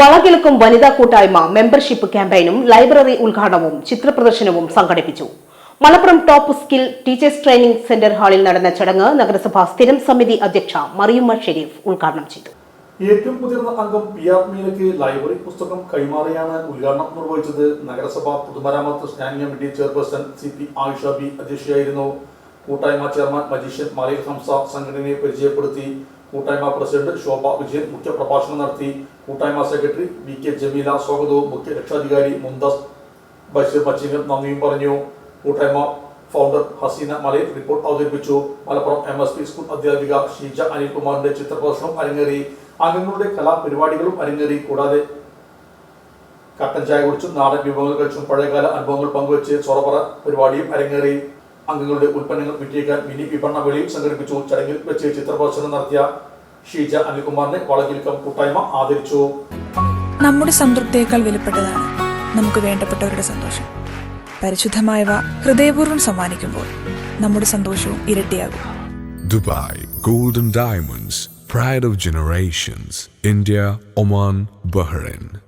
വളകിഴക്കും വനിതാ കൂട്ടായ്മ membership ക്യാമ്പയിനും library ഉദ്ഘാടനവും ചിത്രപ്രദർശനവും സംഘടിപ്പിച്ചു. Malappuram top skill teachers training centre ഹാളിൽ നടന്ന ചടങ്ങ് നഗരസഭാ സ്ഥിരം സമിതി അധ്യക്ഷ മറിയുമ്മ ഷെരീഫ് ഉദ്ഘാടനം ചെയ്തു. ഏറ്റവും മുതിർന്ന അംഗം പി ആർ മീനയ്ക്ക് ലൈബ്രറി പുസ്തകം കൈമാറിയാണ് ഉദ്ഘാടനം നിർവഹിച്ചത് നഗരസഭ പൊതുമരാമത്ത് standing committee chairperson C P Ayisha B അധ്യക്ഷയായിരുന്നു. കൂട്ടായ്മ ചെയർമാൻ മജീഷ്യൻ മലയിൽ ഹംസ സംഘടനയെ പരിചയപ്പെടുത്തി കൂട്ടായ്മ പ്രസിഡന്റ് ശോഭ വിജയൻ മുഖ്യപ്രഭാഷണം നടത്തി. കൂട്ടായ്മ സെക്രട്ടറി വി കെ ജമീല സ്വാഗതവും. മുഖ്യ രക്ഷാധികാരി മുംതാസ് ബഷീർ മച്ചിങ്ങൽ നന്ദിയും പറഞ്ഞു. കൂട്ടായ്മ ഫൗണ്ടർ ഹസീന മലയിൽ റിപ്പോർട്ട് അവതരിപ്പിച്ചു. Malappuram M S P school അധ്യാപിക ഷീജ അനിൽകുമാറിന്റെ ചിത്രപ്രദർശനം അരങ്ങേറി. അംഗങ്ങളുടെ കലാപരിപാടികളും അരങ്ങേറി. കൂടാതെ കട്ടൻ ചായ കുടിച്ചും നാടൻ വിഭവങ്ങൾ കഴിച്ചും പഴയകാല അനുഭവങ്ങൾ പങ്കുവച്ച് സൊറപറ പരിപാടിയും അരങ്ങേറി. അംഗങ്ങളുടെ ഉൽപ്പന്നങ്ങൾ വിറ്റഴിക്കാൻ മിനി വിപണന വേളയും സംഘടിപ്പിച്ചു. ചടങ്ങിൽ വെച്ച് ചിത്രപ്രദർശനം നടത്തിയ ഷീജ അനിൽകുമാറിനെ വളകിൽക്കം കൂട്ടായ്മ ആദരിച്ചു. നമ്മുടെ സംതൃപ്തിയേക്കാൾ വിലപ്പെട്ടതാണ് നമുക്ക് വേണ്ടപ്പെട്ടവരുടെ സന്തോഷം. പരിശുദ്ധമായവ ഹൃദയപൂർവം സമ്മാനിക്കുമ്പോൾ നമ്മുടെ സന്തോഷവും ഇരട്ടിയാകും. Dubai golden diamonds pride of generations India Oman Bahrain.